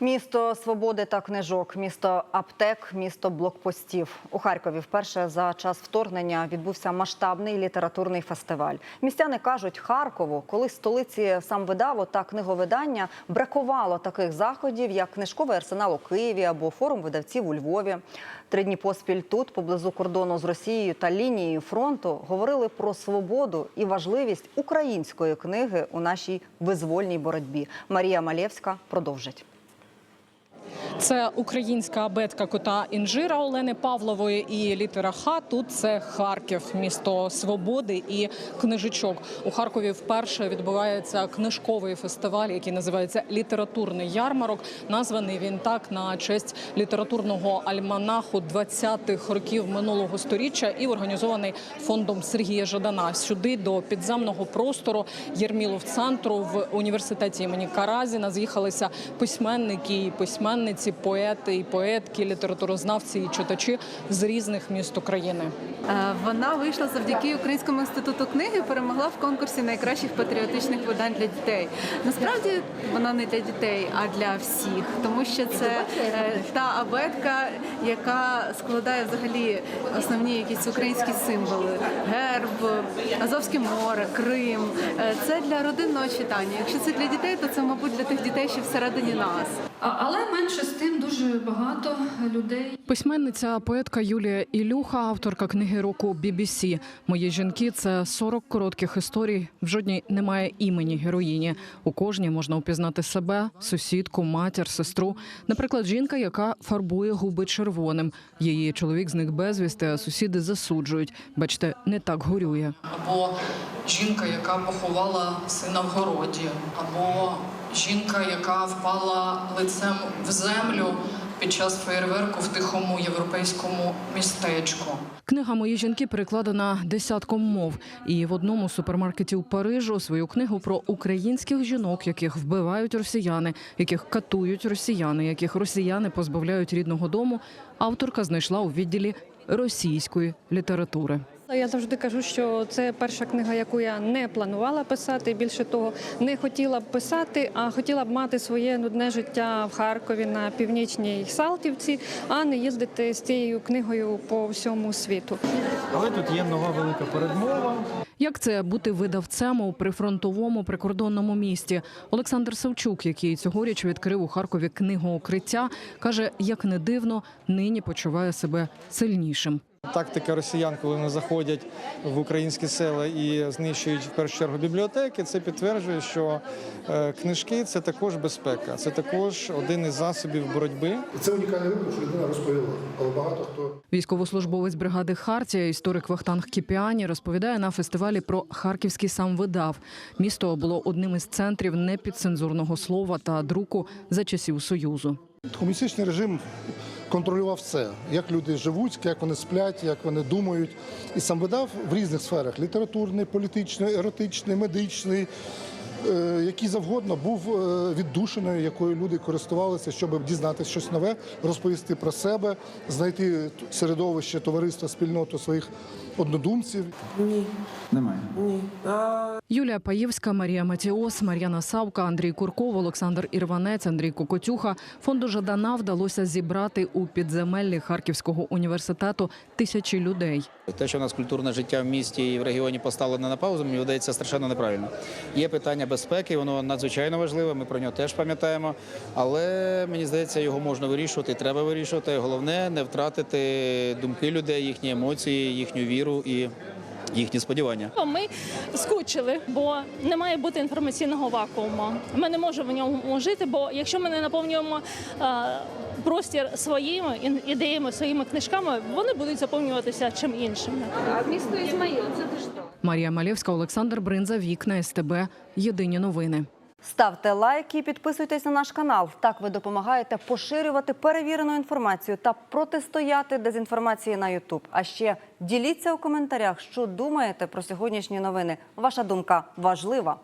Місто свободи та книжок, місто аптек, місто блокпостів. У Харкові вперше за час вторгнення відбувся масштабний літературний фестиваль. Містяни кажуть, Харкову, коли столиці сам видаво та книговидання, бракувало таких заходів, як книжковий арсенал у Києві або форум видавців у Львові. Три дні поспіль тут, поблизу кордону з Росією та лінією фронту, говорили про свободу і важливість української книги у нашій визвольній боротьбі. Марія Малєвська продовжить. Це українська абетка кота інжира Олени Павлової і літера Х. Тут це Харків, місто свободи і книжечок. У Харкові вперше відбувається книжковий фестиваль, який називається Літературний ярмарок. Названий він так на честь літературного альманаху 20-х років минулого сторіччя і організований фондом Сергія Жадана. Сюди до підземного простору Єрмілов центру в університеті імені Каразіна з'їхалися письменники і письменниці, поети і поетки, літературознавці і читачі з різних міст України. Е, Вона вийшла завдяки Українському інституту книги, перемогла в конкурсі найкращих патріотичних видань для дітей. Насправді вона не для дітей, а для всіх, тому що це е, та абетка, яка складає взагалі основні якісь українські символи: герб, Азовське море, Крим. Е, Це для родинного читання. Якщо це для дітей, то це, мабуть, для тих дітей, що всередині нас. Але менше з тим дуже багато людей Письменниця, поетка Юлія Ілюха, авторка книги року BBC. Мої жінки це 40 коротких історій. В жодній немає імені героїні. У кожній можна упізнати себе, сусідку, матір, сестру. Наприклад, жінка, яка фарбує губи червоним. Її чоловік зник безвісти, а сусіди засуджують. Бачите, не так горює. або жінка, яка поховала сина в городі, або жінка, яка впала лицем в землю під час феєрверку в тихому європейському містечку. Книга Мої жінки перекладена десятком мов. І в одному з супермаркетів Парижу свою книгу про українських жінок, яких вбивають росіяни, яких катують росіяни, яких росіяни позбавляють рідного дому. Авторка знайшла у відділі російської літератури. Я завжди кажу, що це перша книга, яку я не планувала писати. Більше того, не хотіла б писати, а хотіла б мати своє нудне життя в Харкові на північній Салтівці, а не їздити з цією книгою по всьому світу. Але тут є нова велика передмова. Як це бути видавцем у прифронтовому прикордонному місті? Олександр Савчук, який цьогоріч відкрив у Харкові книгу укриття, каже, як не дивно, нині почуває себе сильнішим. Тактика росіян, коли вони заходять в українські села і знищують в першу чергу бібліотеки, це підтверджує, що е, книжки це також безпека, це також один із засобів боротьби. Це унікальний випадок, що людина розповіла, але багато хто Військовослужбовець бригади Хартія, історик Вахтанг Кіпіані, розповідає на фестивалі про харківський самвидав. Місто було одним із центрів непідцензурного слова та друку за часів союзу. комуністичний режим контролював все, як люди живуть, як вони сплять, як вони думають. І сам видав в різних сферах: літературний, політичний, еротичний, медичний. Е, Який завгодно був е, віддушиною, якою люди користувалися, щоб дізнатися щось нове, розповісти про себе, знайти середовище, товариство, спільноту своїх однодумців. Ні, Немає. Юлія Паєвська, Марія Матіос, Мар'яна Савка, Андрій Курков, Олександр Ірванець, Андрій Кокотюха. Фонду Жадана вдалося зібрати у підземеллі Харківського університету тисячі людей. Те, що у нас культурне життя в місті і в регіоні поставлене на паузу, мені видається страшенно неправильно. Є питання безпеки, воно надзвичайно важливе. Ми про нього теж пам'ятаємо. Але мені здається, його можна вирішувати, і треба вирішувати. Головне не втратити думки людей, їхні емоції, їхню віру і їхні сподівання. Ми скучили, бо не має бути інформаційного вакууму. Ми не можемо в ньому жити, бо якщо ми не наповнюємо е, простір своїми ін- ідеями, своїми книжками, вони будуть заповнюватися чим іншим. Марія Малєвська, Олександр Бринза, Вікна, СТБ. Єдині новини. Ставте лайки і підписуйтесь на наш канал. Так ви допомагаєте поширювати перевірену інформацію та протистояти дезінформації на Ютуб. А ще діліться у коментарях, що думаєте про сьогоднішні новини. Ваша думка важлива.